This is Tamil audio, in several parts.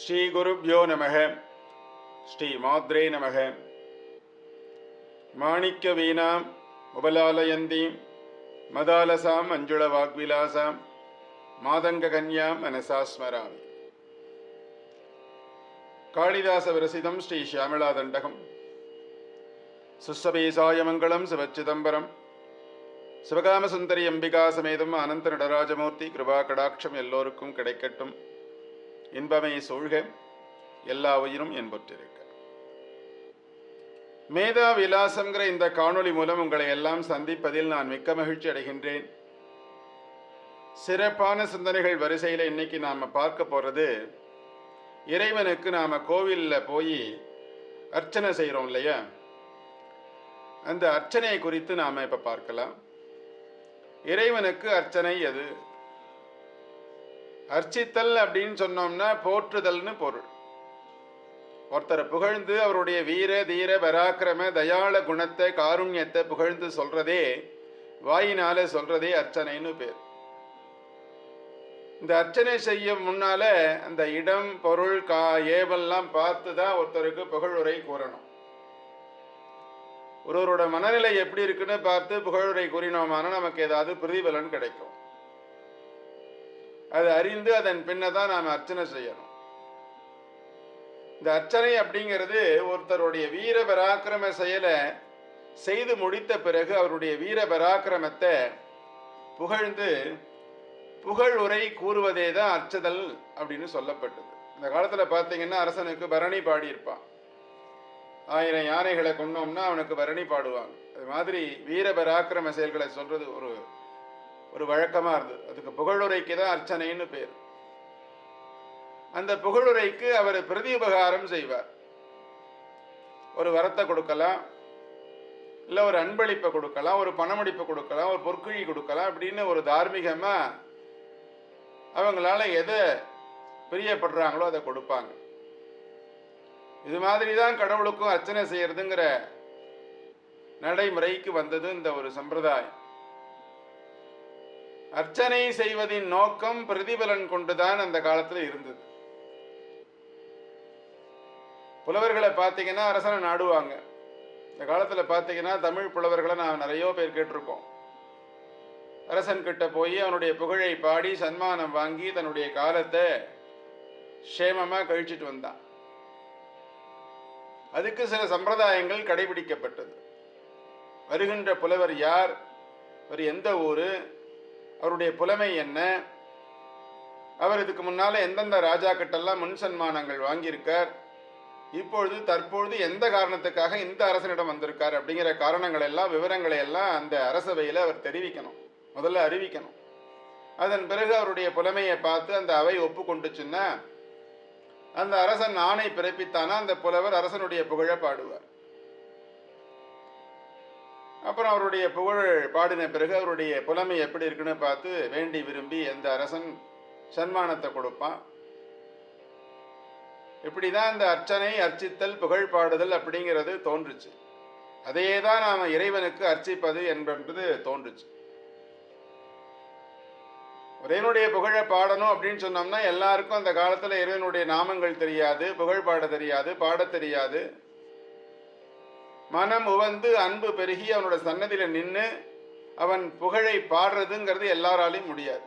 ஸ்ரீ குருப்யோ நமக. ஸ்ரீ மாத்ரே நமக. மாணிக்க வீணாம் உபலாலயந்தீம் மதாலசாம் மஞ்சுள வாக்விலாசாம் மாதங்க கன்யாம் மனசாஸ்மராமி காளிதாச விரசிதம் ஸ்ரீ ஷியாமலா தண்டகம். சுஸ்ஸபேசாய சிவச்சிதம்பரம் சிவகாமசுந்தரி அம்பிகா சமேதம் அனந்த நடராஜமூர்த்தி கிருபா கடாட்சம் எல்லோருக்கும் கிடைக்கட்டும். என்பவை சொல்க எல்லா உயிரும் என்பற்றிருக்க மேதா விலாசங்கிற இந்த காணொளி மூலம் உங்களை எல்லாம் சந்திப்பதில் நான் மிக்க மகிழ்ச்சி அடைகின்றேன். சிறப்பான சிந்தனைகள் வரிசையில் இன்னைக்கு நாம் பார்க்க போகிறது இறைவனுக்கு நாம் கோவிலில் போய் அர்ச்சனை செய்கிறோம் இல்லையா? அந்த அர்ச்சனை குறித்து நாம் இப்போ பார்க்கலாம். இறைவனுக்கு அர்ச்சனை எது? அர்ச்சித்தல் அப்படின்னு சொன்னோம்னா போற்றுதல்னு பொருள். ஒருத்தரை புகழ்ந்து அவருடைய வீர தீர பராக்கிரம தயாள குணத்தை காருண்யத்தை புகழ்ந்து சொல்றதே வாயினால சொல்றதே அர்ச்சனைன்னு பேர். இந்த அர்ச்சனை செய்ய முன்னால அந்த இடம் பொருள் கா ஏவெல்லாம் பார்த்து தான் ஒருத்தருக்கு புகழுரை கூறணும். ஒருவரோட மனநிலை எப்படி இருக்குன்னு பார்த்து புகழுரை கூறினோமான நமக்கு ஏதாவது பிரதிபலன் கிடைக்கும். அது அறிந்து அதன் பின்ன தான் நாம் அர்ச்சனை செய்யணும். இந்த அர்ச்சனை அப்படிங்கிறது ஒருத்தருடைய வீர பராக்கிரம செயலை செய்து முடித்த பிறகு அவருடைய வீர பராக்கிரமத்தை புகழ்ந்து புகழ் உரை கூறுவதே தான் அர்ச்சதல் அப்படின்னு சொல்லப்பட்டது. இந்த காலத்தில் பார்த்தீங்கன்னா அரசனுக்கு பரணி பாடியிருப்பான். ஆயிரம் யானைகளை கொண்டோம்னா அவனுக்கு பரணி பாடுவாங்க. அது மாதிரி வீர பராக்கிரம செயல்களை சொல்றது ஒரு ஒரு வழக்கமாக இருந்தது. அதுக்கு புகழுரைக்கு தான் அர்ச்சனைன்னு பேர். அந்த புகழுரைக்கு அவர் பிரதி உபகாரம் செய்வார். ஒரு வரத்தை கொடுக்கலாம் இல்லை ஒரு அன்பளிப்பை கொடுக்கலாம் ஒரு பணமடிப்பை கொடுக்கலாம் ஒரு பொற்குழி கொடுக்கலாம் அப்படின்னு ஒரு தார்மீகமாக அவங்களால எதை பிரியப்படுறாங்களோ அதை கொடுப்பாங்க. இது மாதிரி தான் கடவுளுக்கும் அர்ச்சனை செய்யறதுங்கிற நடைமுறைக்கு வந்தது இந்த ஒரு சம்பிரதாயம். அர்ச்சனை செய்வதின் நோக்கம் பிரதிபலன் கொண்டுதான் அந்த காலத்தில் இருந்தது. புலவர்களை பார்த்தீங்கன்னா அரசனை நாடுவாங்க. இந்த காலத்தில் பார்த்தீங்கன்னா தமிழ் புலவர்களை நான் நிறைய பேர் கேட்டிருக்கோம். அரசன் கிட்ட போய் அவனுடைய புகழை பாடி சன்மானம் வாங்கி தன்னுடைய காலத்தை க்ஷேமமாக கழிச்சிட்டு வந்தான். அதுக்கு சில சம்பிரதாயங்கள் கடைபிடிக்கப்பட்டது. வருகின்ற புலவர் யார்? அவர் எந்த ஊர்? அவருடைய புலமை என்ன? அவர் இதுக்கு முன்னால் எந்தெந்த ராஜா கிட்டெல்லாம் முன் சன்மானங்கள் வாங்கியிருக்கார்? இப்பொழுது தற்பொழுது எந்த காரணத்துக்காக இந்த அரசனிடம் வந்திருக்கார் அப்படிங்கிற காரணங்கள் எல்லாம் விவரங்களை எல்லாம் அந்த அரசவையில் அவர் தெரிவிக்கணும். முதல்ல அறிவிக்கணும். அதன் பிறகு அவருடைய புலமையை பார்த்து அந்த அவை ஒப்புக்கொண்டுச்சுன்னா அந்த அரசன் ஆணை பிறப்பித்தானா? அந்த புலவர் அரசனுடைய புகழ பாடுவார். அப்புறம் அவருடைய புகழ் பாடின பிறகு அவருடைய புலமை எப்படி இருக்குன்னு பார்த்து வேண்டி விரும்பி அந்த அரசன் சன்மானத்தை கொடுப்பான். இப்படி தான் இந்த அர்ச்சனை அர்ச்சித்தல் புகழ் பாடுதல் அப்படிங்கிறது தோன்றுச்சு. அதையே தான் நாம் இறைவனுக்கு அர்ச்சிப்பது என்பது தோன்றுச்சு. இறைவனுடைய புகழை பாடணும் அப்படின்னு சொன்னோம்னா எல்லாருக்கும் அந்த காலத்தில் இறைவனுடைய நாமங்கள் தெரியாது புகழ் பாட தெரியாது பாட தெரியாது. மனம் உவந்து அன்பு பெருகி அவனோட சன்னதியில் நின்று அவன் புகழை பாடுறதுங்கிறது எல்லாராலையும் முடியாது.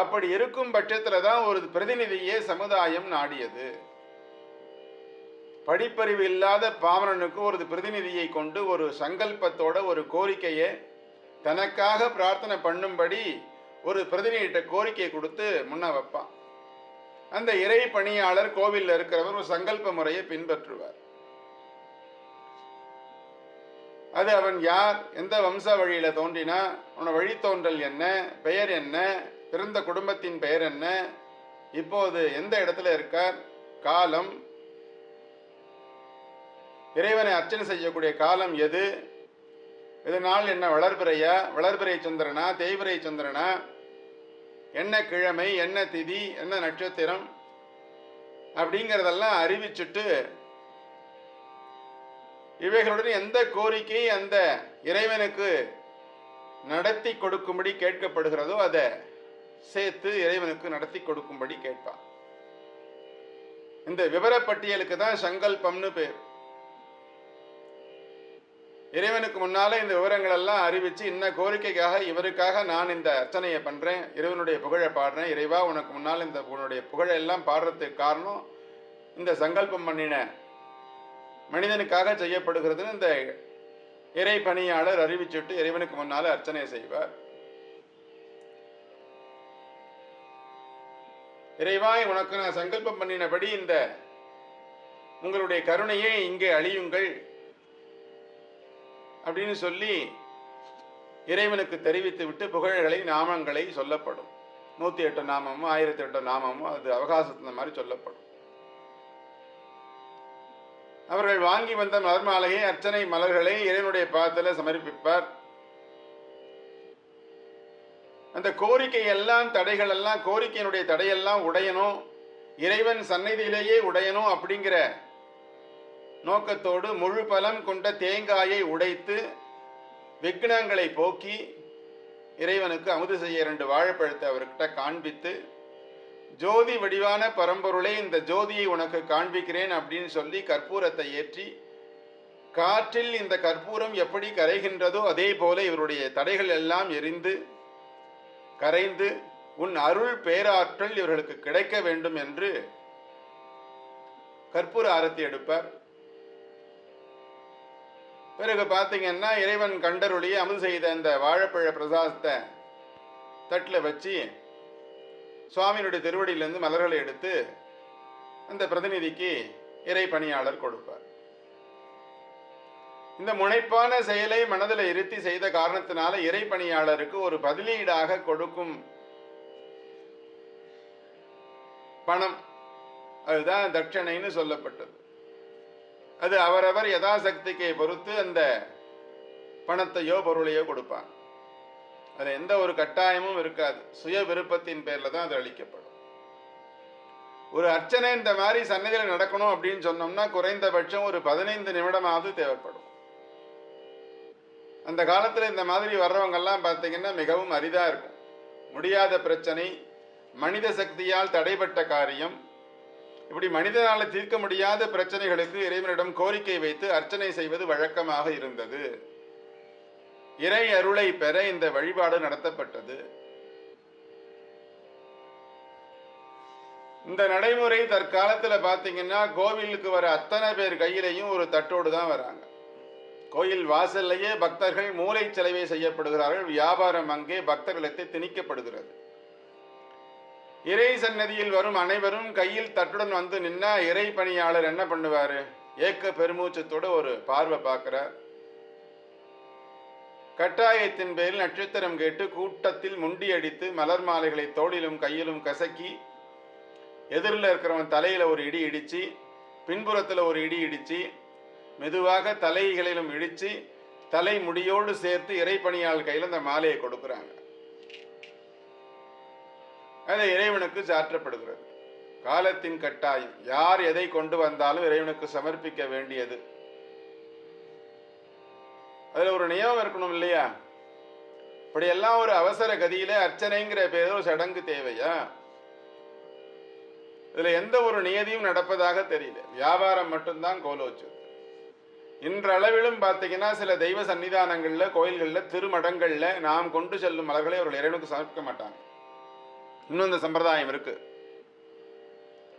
அப்படி இருக்கும் பட்சத்தில் தான் ஒரு பிரதிநிதியே சமுதாயம் நாடியது. படிப்பறிவு இல்லாத பாமரனுக்கு ஒரு பிரதிநிதியை கொண்டு ஒரு சங்கல்பத்தோட ஒரு கோரிக்கையை தனக்காக பிரார்த்தனை பண்ணும்படி ஒரு பிரதிநிதிகிட்ட கோரிக்கை கொடுத்து முன்ன வைப்பான். அந்த இறை பணியாளர் கோவிலில் இருக்கிறவர் ஒரு சங்கல்ப முறையை பின்பற்றுவார். அது அவன் யார்? எந்த வம்ச வழியில தோன்றினா உன வழித்தோன்றல் என்ன? பெயர் என்ன? பிறந்த குடும்பத்தின் பெயர் என்ன? இப்போது எந்த இடத்துல இருக்கார்? காலம். இறைவனை அர்ச்சனை செய்யக்கூடிய காலம் எது? இதனால் என்ன? வளர்பிறையா? வளர்பிறை சந்திரனா? தேய்பிறை சந்திரனா? என்ன கிழமை? என்ன திதி? என்ன நட்சத்திரம்? அப்படிங்கிறதெல்லாம் அறிவிச்சுட்டு இவைகளுடன் எந்த கோரிக்கை அந்த இறைவனுக்கு நடத்தி கொடுக்கும்படி கேட்கப்படுகிறதோ அதை சேர்த்து இறைவனுக்கு நடத்தி கொடுக்கும்படி கேட்பான். இந்த விவரப்பட்டியலுக்கு தான் சங்கல்பம்னு பேர். இறைவனுக்கு முன்னால இந்த விவரங்கள் எல்லாம் அறிவிச்சு இன்ன கோரிக்கைக்காக இவருக்காக நான் இந்த அர்ச்சனையை பண்றேன். இறைவனுடைய புகழை பாடுறேன். இறைவா உனக்கு முன்னால் இந்த உன்னுடைய புகழை எல்லாம் பாடுறதுக்கு காரணம் இந்த சங்கல்பம் பண்ணின மனிதனுக்காக செய்யப்படுகிறதுன்னு இந்த இறை பணியாளர் அறிவிச்சுட்டு இறைவனுக்கு முன்னால அர்ச்சனை செய்வார். இறைவாய் உனக்கு நான் சங்கல்பம் பண்ணினபடி இந்த உங்களுடைய கருணையை இங்கே அழியுங்கள் அப்படின்னு சொல்லி இறைவனுக்கு தெரிவித்து விட்டு புகழ்களை நாமங்களை சொல்லப்படும். நூற்றி எட்டு நாமமும் ஆயிரத்தி எட்டு நாமமும் அது அவகாசத்தின மாதிரி சொல்லப்படும். அவர்கள் வாங்கி வந்த மலர் மாலையை அர்ச்சனை மலர்களை இறைவனுடைய பாதத்தில் சமர்ப்பிப்பார். அந்த கோரிக்கை எல்லாம் தடைகள் எல்லாம் கோரிக்கையினுடைய தடையெல்லாம் உடையணும். இறைவன் சந்நிதியிலேயே உடையணும் அப்படிங்கிற நோக்கத்தோடு முழு பலம் கொண்ட தேங்காயை உடைத்து விக்னங்களை போக்கி இறைவனுக்கு அமுது செய்ய இரண்டு வாழைப்பழத்தை அவர்கிட்ட காண்பித்து ஜோதி வடிவான பரம்பொருளை இந்த ஜோதியை உனக்கு காண்பிக்கிறேன் அப்படின்னு சொல்லி கற்பூரத்தை ஏற்றி காற்றில் இந்த கற்பூரம் எப்படி கரைகின்றதோ அதே போல இவருடைய தடைகள் எல்லாம் எரிந்து கரைந்து உன் அருள் பேராற்றல் இவர்களுக்கு கிடைக்க வேண்டும் என்று கற்பூர ஆரத்தி எடுப்பார். பிறகு பார்த்தீங்கன்னா இறைவன் கண்டருளி அமல் செய்த அந்த வாழைப்பழ பிரசாதத்தை தட்டில் வச்சு சுவாமியினுடைய திருவடியிலிருந்து மலர்களை எடுத்து அந்த பிரதிநிதிக்கு இறை பணியாளர் கொடுப்பார். இந்த முனைப்பான செயலை மனதில் இருத்தி செய்த காரணத்தினால இறை பணியாளருக்கு ஒரு பதிலீடாக கொடுக்கும் பணம். அதுதான் தட்சணைன்னு சொல்லப்பட்டது. அது அவரவர் யதாசக்திக்கை பொறுத்து அந்த பணத்தையோ பொருளையோ கொடுப்பாங்க. அதில் எந்த ஒரு கட்டாயமும் இருக்காது. சுய விருப்பத்தின் பேரில் தான் அது அளிக்கப்படும். ஒரு அர்ச்சனை இந்த மாதிரி சன்னதியில் நடக்கணும் அப்படின்னு சொன்னோம்னா குறைந்தபட்சம் ஒரு பதினைந்து நிமிடமாவது தேவைப்படும். அந்த காலத்தில் இந்த மாதிரி வர்றவங்கெல்லாம் பார்த்தீங்கன்னா மிகவும் அரிதாக இருக்கும். முடியாத பிரச்சனை மனித சக்தியால் தடைபட்ட காரியம். இப்படி மனிதனால் தீர்க்க முடியாத பிரச்சனைகளுக்கு இறைவனிடம் கோரிக்கை வைத்து அர்ச்சனை செய்வது வழக்கமாக இருந்தது. இறை அருளை பெற இந்த வழிபாடு நடத்தப்பட்டது. இந்த நடைமுறை தற்காலத்தில் பார்த்தீங்கன்னா கோவிலுக்கு வர அத்தனை பேர் கையிலையும் ஒரு தட்டோடு தான் வராங்க. கோயில் வாசல்லையே பக்தர்கள் மூளை செலவை செய்யப்படுகிறார்கள். வியாபாரம் அங்கே பக்தர்களுக்கு திணிக்கப்படுகிறது. இறை சன்னதியில் வரும் அனைவரும் கையில் தட்டுடன் வந்து நின்னா இறை பணியாளர் என்ன பண்ணுவாரு? ஏக்க பெருமூச்சத்தோட ஒரு பார்வை பார்க்கிறார். கட்டாயத்தின் பேரில் நட்சத்திரம் கேட்டு கூட்டத்தில் முண்டியடித்து மலர் மாலைகளை தோளிலும் கையிலும் கசக்கி எதிரில் இருக்கிறவன் தலையில் ஒரு இடி இடித்து பின்புறத்தில் ஒரு இடி இடித்து மெதுவாக தலைகளிலும் இடித்து தலை முடியோடு சேர்த்து இறைப்பணியாளர் கையில் அந்த மாலையை கொடுக்குறாங்க. அது இறைவனுக்கு சாற்றப்படுகிறது. காலத்தின் கட்டாயம். யார் எதை கொண்டு வந்தாலும் இறைவனுக்கு சமர்ப்பிக்க வேண்டியது. அதில் ஒரு நியமம் இருக்கணும் இல்லையா? இப்படியெல்லாம் ஒரு அவசர கதியில அர்ச்சனைங்கிற பேர் ஒரு சடங்கு தேவையா? இதுல எந்த ஒரு நியதியும் நடப்பதாக தெரியல. வியாபாரம் மட்டும்தான் கோலோச்சு. இன்றளவிலும் பார்த்தீங்கன்னா சில தெய்வ சன்னிதானங்கள்ல கோயில்கள்ல திருமடங்கள்ல நாம் கொண்டு செல்லும் மலர்களை அவர்கள் இறைவனுக்கு சமர்ப்பிக்க மாட்டாங்க. இன்னும் இந்த சம்பிரதாயம் இருக்கு.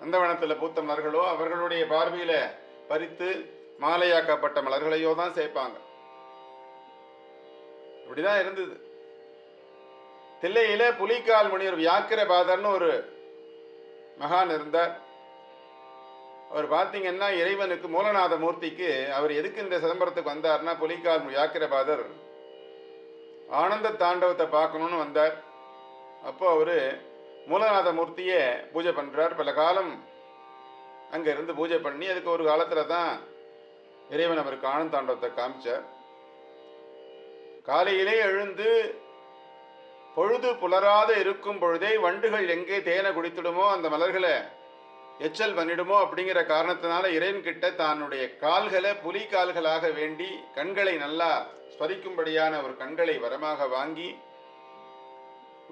அந்தவனத்தில் பூத்த மலர்களோ அவர்களுடைய பார்வையில பறித்து மாலையாக்கப்பட்ட மலர்களையோ தான் சேர்ப்பாங்க. இப்படிதான் இருந்தது. தில்லையில புலிக்கால் முனிவர் வியாக்கிரபாதர்னு ஒரு மகான் இருந்தார். அவர் பார்த்தீங்கன்னா இறைவனுக்கு மூலநாத மூர்த்திக்கு அவர் எதுக்கு இந்த சிதம்பரத்துக்கு வந்தார்னா புலிக்கால் வியாக்கிரபாதர் ஆனந்த தாண்டவத்தை பார்க்கணும்னு வந்தார். அப்போ அவர் மூலநாத மூர்த்தியை பூஜை பண்ணுறார் பல காலம் அங்கே இருந்து பூஜை பண்ணி அதுக்கு ஒரு காலத்தில் தான் இறைவன் அவருக்கு ஆனந்த தாண்டவத்தை காமிச்சார். காலையிலே எழுந்து பொழுது புலராத இருக்கும் பொழுதே வண்டுகள் எங்கே தேனை குடித்திடுமோ அந்த மலர்களை எச்சல் பண்ணிடுமோ அப்படிங்கிற காரணத்தினால இறைவன் கிட்ட தன்னுடைய கால்களை புலி கால்களாக வேண்டி கண்களை நல்லா ஸ்பரிக்கும்படியான ஒரு கண்களை வரமாக வாங்கி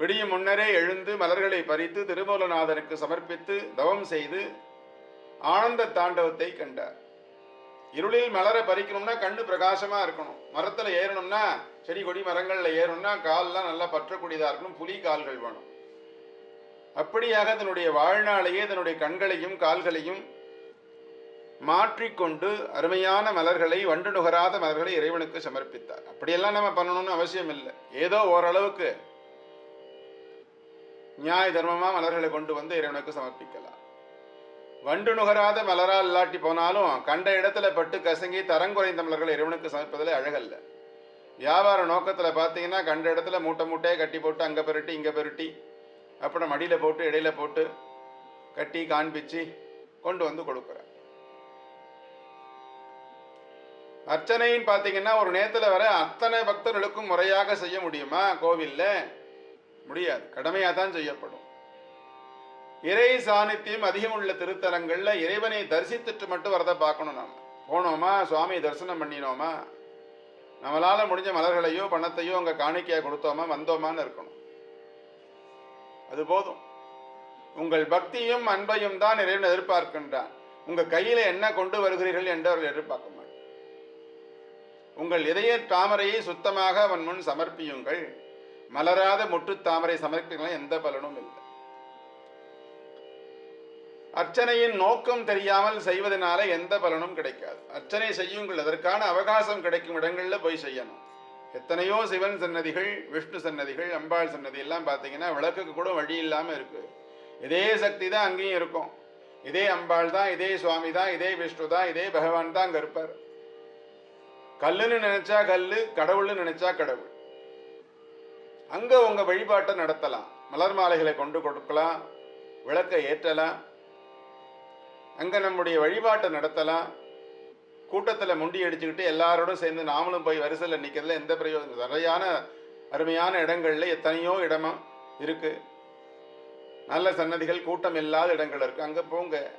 விடியும் முன்னரே எழுந்து மலர்களை பறித்து திருமூலநாதனுக்கு சமர்ப்பித்து தவம் செய்து ஆனந்த தாண்டவத்தை கண்டார். இருளில் மலரை பறிக்கணும்னா கண்ணு பிரகாசமா இருக்கணும். மரத்துல ஏறணும்னா செடி கொடி மரங்கள்ல ஏறணும்னா கால்லாம் நல்லா பற்றக்கூடியதா இருக்கணும். புலி கால்கள் வேணும். அப்படியாக தன்னுடைய வாழ்நாளையே தன்னுடைய கண்களையும் கால்களையும் மாற்றிக்கொண்டு அருமையான மலர்களை வண்டு நுகராத மலர்களை இறைவனுக்கு சமர்ப்பித்தார். அப்படியெல்லாம் நம்ம பண்ணணும்னு அவசியம் இல்லை. ஏதோ ஓரளவுக்கு நியாய தர்மமா மலர்களை கொண்டு வந்து இறைவனுக்கு சமர்ப்பிக்கலாம். வண்டு நுகராத மலரால் இல்லாட்டி போனாலும் கண்ட இடத்துல பட்டு கசங்கி தரங்குறைந்த மலர்களை இறைவனுக்கு சமைப்பதில் அழகல்ல. வியாபார நோக்கத்தில் பார்த்தீங்கன்னா கண்ட இடத்துல மூட்டை மூட்டையை கட்டி போட்டு அங்கே பெருட்டி இங்கே பெருட்டி அப்புறம் மடியில் போட்டு இடையில போட்டு கட்டி காண்பிச்சு கொண்டு வந்து கொடுக்குறேன் அர்ச்சனைன்னு பார்த்தீங்கன்னா ஒரு நேரத்தில் வர அத்தனை பக்தர்களுக்கும் முறையாக செய்ய முடியுமா? கோவிலில் முடியாது. கடமையாக தான் செய்யப்படும். இறை சாநித்தியம் அதிகம் உள்ள திருத்தலங்கள்ல இறைவனை தரிசித்துட்டு மட்டும் வரதை பார்க்கணும் நாம். போனோமா? சுவாமியை தரிசனம் பண்ணினோமா? நம்மளால முடிஞ்ச மலர்களையோ பணத்தையோ அங்க காணிக்கையா கொடுத்தோமா வந்தோமான்னு இருக்கணும். அது போதும். உங்கள் பக்தியும் அன்பையும் தான் இறைவன் எதிர்பார்க்கின்றான். உங்க கையில என்ன கொண்டு வருகிறீர்கள் என்று அவர்கள் எதிர்பார்க்க மாட்டார் உங்கள் இதய தாமரையை சுத்தமாக அவன் முன் சமர்ப்பியுங்கள். மலராத முற்று தாமரை சமர்ப்பிக்கலாம் எந்த பலனும் இல்லை. அர்ச்சனையின் நோக்கம் தெரியாமல் செய்வதனால எந்த பலனும் கிடைக்காது. அர்ச்சனை செய்யுங்கள் அதற்கான அவகாசம் கிடைக்கும் இடங்களில் போய் செய்யணும். எத்தனையோ சிவன் சன்னதிகள் விஷ்ணு சன்னதிகள் அம்பாள் சன்னதி எல்லாம் பார்த்தீங்கன்னா விளக்குக்கு கூட வழி இல்லாமல் இருக்கு. இதே சக்தி தான் அங்கேயும் இருக்கும். இதே அம்பாள் தான் இதே சுவாமி தான் இதே விஷ்ணு தான் இதே பகவான் தான் அங்கே இருப்பார். கல்லுன்னு நினைச்சா கல்லு கடவுள்னு நினைச்சா கடவுள். அங்க உங்க வழிபாட்டை நடத்தலாம். மலர் மாலைகளை கொண்டு கொடுக்கலாம் விளக்கை ஏற்றலாம். அங்கே நம்முடைய வழிபாட்டை நடத்தலாம். கூட்டத்தில் முண்டி அடிச்சுக்கிட்டு எல்லாரோடும் சேர்ந்து நாமளும் போய் வரிசையில் நிற்கிறதுல எந்த பிரயோஜனம் நிறையான அருமையான இடங்கள்ல எத்தனையோ இடமா இருக்கு. நல்ல சன்னதிகள் கூட்டம் இல்லாத இடங்கள் இருக்கு. அங்கே போங்க.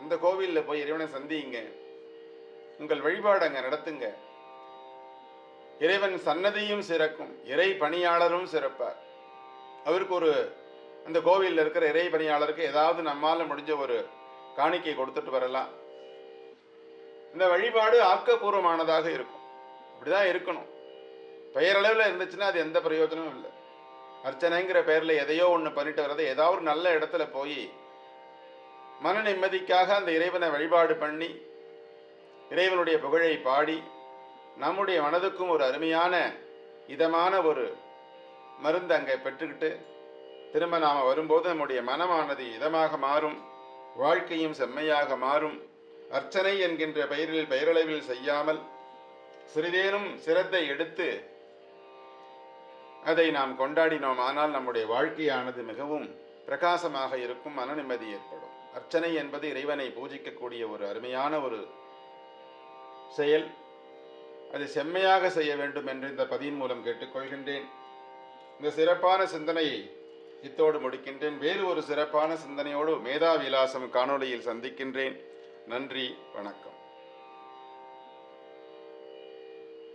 அந்த கோவிலில் போய் இறைவனை சந்தியுங்க. உங்கள் வழிபாடு அங்கே நடத்துங்க. இறைவன் சன்னதியும் சிறக்கும். இறை பணியாளரும் சிறப்பார். அவருக்கு ஒரு அந்த கோவிலில் இருக்கிற இறை பணியாளருக்கு ஏதாவது நம்மால் முடிஞ்ச ஒரு காணிக்கை கொடுத்துட்டு வரலாம். இந்த வழிபாடு ஆக்கப்பூர்வமானதாக இருக்கும். இப்படிதான் இருக்கணும். பெயரளவில் இருந்துச்சுன்னா அது எந்த பிரயோஜனமும் இல்லை. அர்ச்சனைங்கிற பெயரில் எதையோ ஒன்று பண்ணிட்டு வர்றது ஏதாவது நல்ல இடத்துல போய் மன நிம்மதிக்காக அந்த இறைவனை வழிபாடு பண்ணி இறைவனுடைய புகழை பாடி நம்முடைய மனதுக்கும் ஒரு அருமையான இதமான ஒரு மருந்து அங்கே பெற்றுக்கிட்டு திரும்ப நாம் வரும்போது நம்முடைய மனமானது இதமாக மாறும். வாழ்க்கையும் செம்மையாக மாறும். அர்ச்சனை என்கின்ற பெயரில் பெயரளவில் செய்யாமல் சிறிதேனும் சிரத்தை எடுத்து அதை நாம் கொண்டாடினோம். ஆனால் நம்முடைய வாழ்க்கையானது மிகவும் பிரகாசமாக இருக்கும். மன நிம்மதி ஏற்படும். அர்ச்சனை என்பது இறைவனை பூஜிக்கக்கூடிய ஒரு அருமையான ஒரு செயல். அது செம்மையாக செய்ய வேண்டும் என்று இந்த பதியின் மூலம் கேட்டுக்கொள்கின்றேன். இந்த சிறப்பான சிந்தனையை இத்தோடு முடிக்கின்றேன். வேறு ஒரு சிறப்பான சிந்தனையோடு மேதா விலாசம் காணொளியில் சந்திக்கின்றேன். நன்றி வணக்கம்.